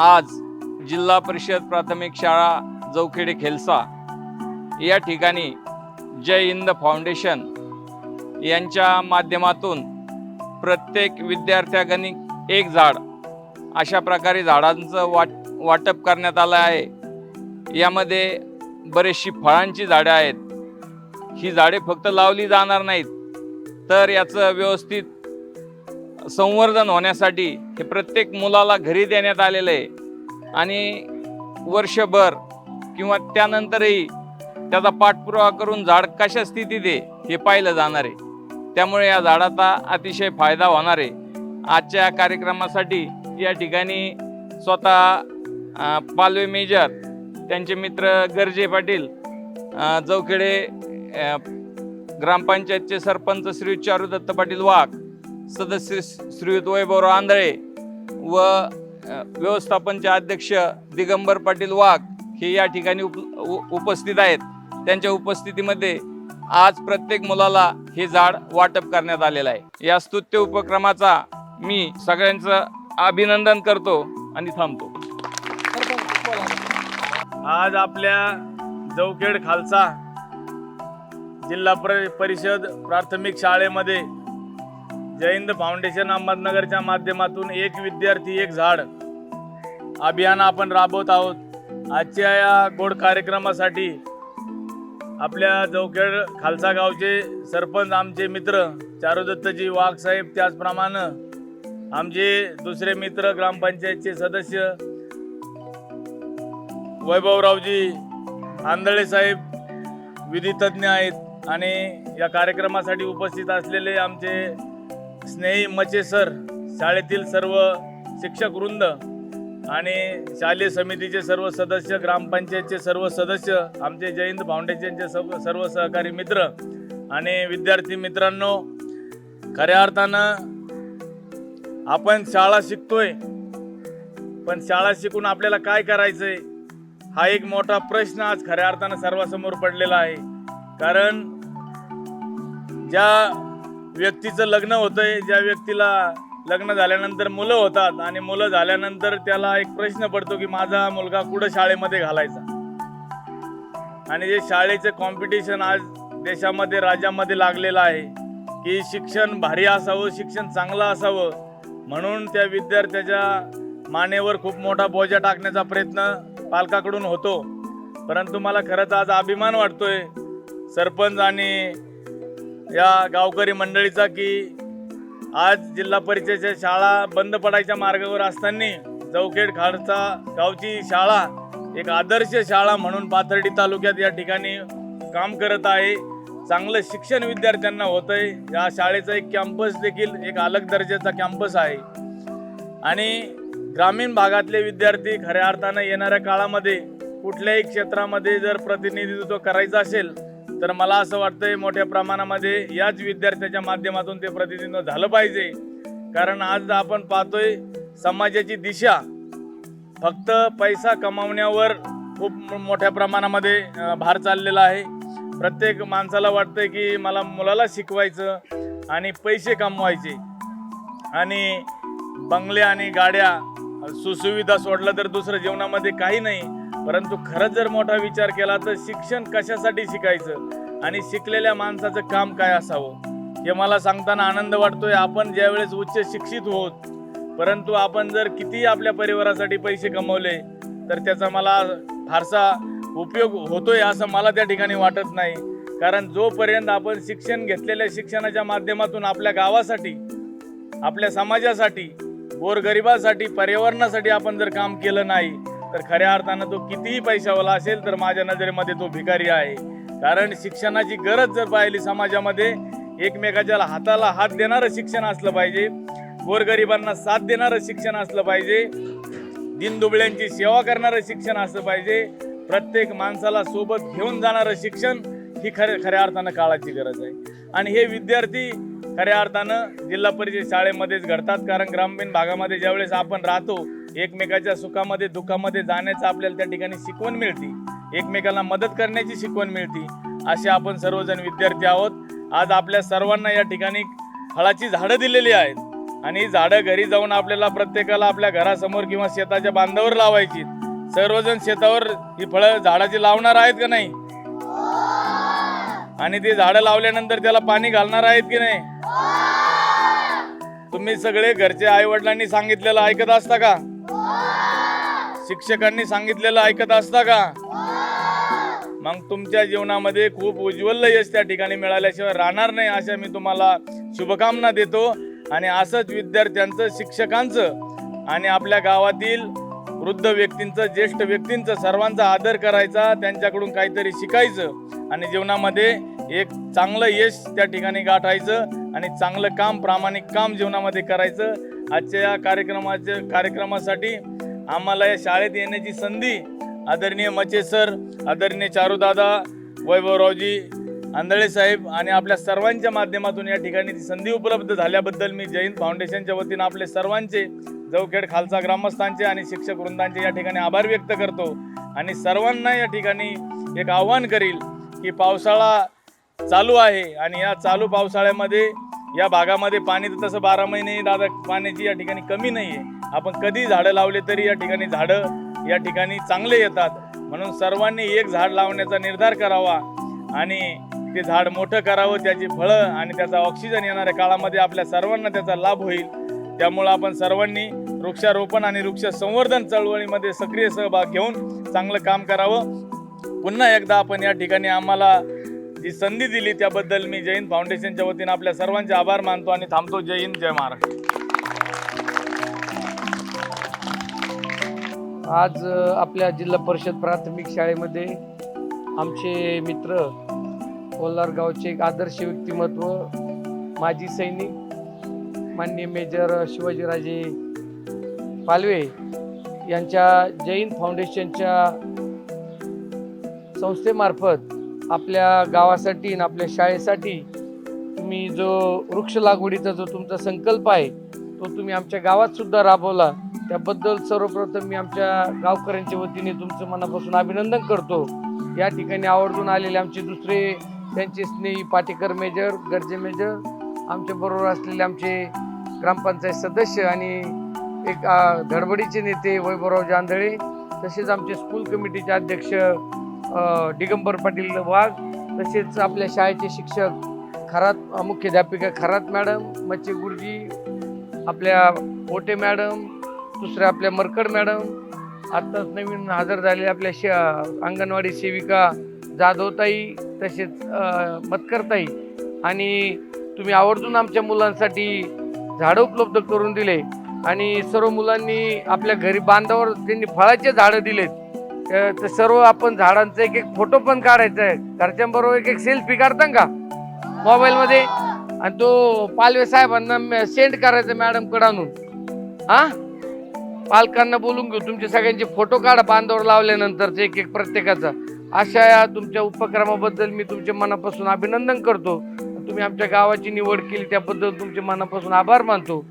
आज जिल्हा परिषद प्राथमिक शाळा जवखेडे खेलसा या ठिकाणी जय हिंद फाउंडेशन यांच्या माध्यमातून प्रत्येक विद्यार्थ्यागणी एक झाड अशा प्रकारे झाडांचं वाट वाटप करण्यात आलं आहे. यामध्ये बरेचशी फळांची झाडे आहेत. ही झाडे फक्त लावली जाणार नाहीत तर याचं व्यवस्थित संवर्धन होण्यासाठी हे प्रत्येक मुलाला घरी देण्यात आलेलं आहे. आणि वर्षभर किंवा त्यानंतरही त्याचा पाठपुरावा करून झाड कशा स्थितीत आहे हे पाहिलं जाणार आहे. त्यामुळे या झाडाचा अतिशय फायदा होणार आहे. आजच्या कार्यक्रमासाठी या ठिकाणी स्वतः पालवे मेजर त्यांचे मित्र गरजे पाटील जवखेडे ग्रामपंचायतचे सरपंच श्री चारू दत्त पाटील वाघ सदस्य श्रीयुत वैभवराव आंधळे व व्यवस्थापनचे अध्यक्ष दिगंबर पाटील वाघ हे या ठिकाणी उप उपस्थित आहेत. त्यांच्या उपस्थितीमध्ये आज प्रत्येक मुलाला हे झाड वाटप करण्यात आलेलं आहे. या स्तुत्य उपक्रमाचा मी सगळ्यांचं अभिनंदन करतो आणि थांबतो. आज आपल्या जवखेड खालसा जिल्हा परिषद प्राथमिक शाळेमध्ये जयंत फाउंडेशन अहमदनगरच्या माध्यमातून एक विद्यार्थी एक झाड अभियान आपण राबवत आहोत. आजच्या या गोड कार्यक्रमासाठी आपल्या जवखेड खालसा गावचे सरपंच आमचे मित्र चारुदत्तजी वाघ साहेब त्याचप्रमाणे आमचे दुसरे मित्र ग्रामपंचायतचे सदस्य वैभवरावजी आंधळे साहेब विधितज्ञ आहेत आणि या कार्यक्रमासाठी उपस्थित असलेले आमचे स्नेही मचे सर शाळेतील सर्व शिक्षक वृंद आणि शालेय समितीचे सर्व सदस्य ग्रामपंचायतचे सर्व सदस्य आमचे जयंत फाउंडेशनचे सर्व सर्व सहकारी मित्र आणि विद्यार्थी मित्रांनो खऱ्या अर्थानं आपण शाळा शिकतोय पण शाळा शिकून आपल्याला काय करायचंय हा एक मोठा प्रश्न आज खऱ्या अर्थानं सर्वासमोर पडलेला आहे. कारण ज्या व्यक्तीचं लग्न होतंय ज्या व्यक्तीला लग्न झाल्यानंतर मुलं होतात आणि मुलं झाल्यानंतर त्याला एक प्रश्न पडतो की माझा मुलगा कुठं शाळेमध्ये घालायचा? आणि जे शाळेचं कॉम्पिटिशन आज देशामध्ये राज्यामध्ये लागलेलं आहे की शिक्षण भारी असावं शिक्षण चांगलं असावं म्हणून त्या विद्यार्थ्याच्या मानेवर खूप मोठा बोजा टाकण्याचा प्रयत्न पालकाकडून होतो. परंतु मला खरंच आज अभिमान वाटतोय सरपंच आणि या गावकरी मंडळीचा की आज जिल्हा परिषदेच्या शाळा बंद पडायच्या मार्गावर असताना चौखेड खाडचा गावची शाळा एक आदर्श शाळा म्हणून पाथर्डी तालुक्यात या ठिकाणी काम करत आहे. चांगलं शिक्षण विद्यार्थ्यांना होत आहे या शाळेचा एक कॅम्पस देखील एक अलग दर्जाचा कॅम्पस आहे. आणि ग्रामीण भागातले विद्यार्थी खऱ्या अर्थानं येणाऱ्या काळामध्ये कुठल्याही क्षेत्रामध्ये जर प्रतिनिधित्व करायचं असेल तर मला असं वाटतंय मोठ्या प्रमाणामध्ये याच विद्यार्थ्याच्या माध्यमातून ते प्रतिनिधित्व झालं पाहिजे. कारण आज आपण पाहतोय समाजाची दिशा फक्त पैसा कमावण्यावर खूप मोठ्या प्रमाणामध्ये भार चाललेला आहे. प्रत्येक माणसाला वाटतंय की मला मुलाला शिकवायचं आणि पैसे कमवायचे. आणि बंगले आणि गाड्या सुसुविधा सोडलं तर दुसरं जीवनामध्ये काही नाही. परंतु खरंच जर मोठा विचार केला तर शिक्षण कशासाठी शिकायचं? आणि शिकलेल्या माणसाचं काम काय असावं? हे मला सांगताना आनंद वाटतोय. आपण ज्यावेळेस उच्च शिक्षित होत परंतु आपण जर किती आपल्या परिवारासाठी पैसे कमवले तर त्याचा मला फारसा उपयोग होतोय असं मला त्या ठिकाणी वाटत नाही. कारण जोपर्यंत आपण शिक्षण घेतलेल्या शिक्षणाच्या माध्यमातून आपल्या गावासाठी आपल्या समाजासाठी गोरगरिबासाठी पर्यावरणासाठी आपण जर काम केलं नाही तर खऱ्या अर्थानं तो कितीही पैशावाला असेल तर माझ्या नजरेमध्ये तो भिकारी आहे. कारण शिक्षणाची गरज जर पाहिली समाजामध्ये एकमेकाच्या हाताला हात देणारं शिक्षण असलं पाहिजे गोरगरिबांना साथ देणारं शिक्षण असलं पाहिजे दिनदुबळ्यांची सेवा करणारं शिक्षण असलं पाहिजे प्रत्येक माणसाला सोबत घेऊन जाणारं शिक्षण ही खरे खऱ्या अर्थानं काळाची गरज आहे. आणि हे विद्यार्थी खऱ्या अर्थानं जिल्हा परिषद शाळेमध्येच घडतात कारण ग्रामीण भागामध्ये ज्यावेळेस आपण राहतो एकमेकाच्या सुखामध्ये दुःखामध्ये जाण्याचं आपल्याला त्या ठिकाणी शिकवण मिळते. एकमेकाला मदत करण्याची शिकवण मिळते. असे आपण सर्वजण विद्यार्थी आहोत. आज आपल्या सर्वांना या ठिकाणी फळाची झाडं दिलेली आहेत. आणि झाडं घरी जाऊन आपल्याला प्रत्येकाला आपल्या घरासमोर किंवा शेताच्या बांधावर लावायची. सर्वजण शेतावर ही फळं झाडाची लावणार आहेत का नाही? आणि ती झाडं लावल्यानंतर त्याला पाणी घालणार आहेत की नाही? तुम्ही सगळे घरचे आई वडिलांनी सांगितलेलं ऐकत असता का? शिक्षकांनी सांगितलेलं ऐकत असता का? मग तुमच्या जीवनामध्ये खूप उज्ज्वल यश त्या ठिकाणी मिळाल्याशिवाय राहणार नाही अशा मी तुम्हाला शुभकामना देतो. आणि असंच विद्यार्थ्यांचं शिक्षकांचं आणि आपल्या गावातील वृद्ध व्यक्तींचं ज्येष्ठ व्यक्तींचं सर्वांचा आदर करायचा त्यांच्याकडून काहीतरी शिकायचं आणि जीवनामध्ये एक चांगलं यश त्या ठिकाणी गाठायचं आणि चांगलं काम प्रामाणिक काम जीवनामध्ये करायचं. आजच्या या कार्यक्रमाच्या कार्यक्रमासाठी आम्हाला या शाळेत येण्याची संधी आदरणीय मचे सर आदरणीय चारूदादा वैभवरावजी आंधळे साहेब आणि आपल्या सर्वांच्या माध्यमातून या ठिकाणी ती संधी उपलब्ध झाल्याबद्दल मी जैन फाउंडेशनच्या वतीनं आपले सर्वांचे जवखेड खालसा ग्रामस्थांचे आणि शिक्षक वृंदांचे या ठिकाणी आभार व्यक्त करतो. आणि सर्वांना या ठिकाणी एक आव्हान करील की पावसाळा चालू आहे आणि या चालू पावसाळ्यामध्ये या भागामध्ये पाणी तर तसं बारा महिने दादा पाण्याची या ठिकाणी कमी नाही आहे आपण कधी झाडं लावले तरी या ठिकाणी झाडं या ठिकाणी चांगले येतात. म्हणून सर्वांनी एक झाड लावण्याचा निर्धार करावा आणि ते झाड मोठं करावं त्याची फळं आणि त्याचा ऑक्सिजन येणाऱ्या काळामध्ये आपल्या सर्वांना त्याचा लाभ होईल. त्यामुळं आपण सर्वांनी वृक्षारोपण आणि वृक्ष संवर्धन चळवळीमध्ये सक्रिय सहभाग घेऊन चांगलं काम करावं. पुन्हा एकदा आपण या ठिकाणी आम्हाला जी संधी दिली त्याबद्दल मी जैन फाउंडेशनच्या वतीनं आपल्या सर्वांचे आभार मानतो आणि थांबतो जय हिंद जय महाराष्ट्र. आज आपल्या जिल्हा परिषद प्राथमिक शाळेमध्ये आमचे मित्र कोल्हार गावचे एक आदर्श व्यक्तिमत्व माजी सैनिक माननीय मेजर शिवाजीराजे पालवे यांच्या जैन फाउंडेशनच्या संस्थेमार्फत आपल्या गावासाठी आणि आपल्या शाळेसाठी तुम्ही जो वृक्ष लागवडीचा जो तुमचा संकल्प आहे तो तुम्ही आमच्या गावात सुद्धा राबवला. त्याबद्दल सर्वप्रथम मी आमच्या गावकऱ्यांच्या वतीने तुमचं मनापासून अभिनंदन करतो. या ठिकाणी आवर्जून आलेले आमचे दुसरे त्यांचे स्नेही पाटेकर मेजर गरजे मेजर आमच्याबरोबर असलेले आमचे ग्रामपंचायत सदस्य आणि एक धडबडीचे नेते वैभवराव जांधळे तसेच आमचे स्कूल कमिटीचे अध्यक्ष दिगंबर पाटील वाघ तसेच आपल्या शाळेचे शिक्षक खरात मुख्याध्यापिका खरात मॅडम मच्छे गुरुजी आपल्या पोटे मॅडम दुसऱ्या आपल्या मरकड मॅडम आत्ताच नवीन हजर झालेले आपल्या शे अंगणवाडी सेविका जाधवताई तसेच मतकरताई. आणि तुम्ही आवर्जून आमच्या मुलांसाठी झाडं उपलब्ध करून दिले. आणि सर्व मुलांनी आपल्या घरी बांधावर त्यांनी फळाचे झाडं दिलेत. तर सर्व आपण झाडांचा एक एक फोटो पण काढायचा आहे. घरच्यांबरोबर एक एक सेल्फी काढता का? मोबाईलमध्ये? आणि तो पालवे साहेबांना सेंड करायचा मॅडमकडे आणून. हा? पालकांना बोलून घेऊ. तुमचे सगळ्यांचे फोटो काढा बांधावर लावल्यानंतरचे एक एक प्रत्येकाचा. अशा या तुमच्या उपक्रमाबद्दल मी तुमच्या मनापासून अभिनंदन करतो. तुम्ही आमच्या गावाची निवड केली त्याबद्दल तुमचे मनापासून आभार मानतो.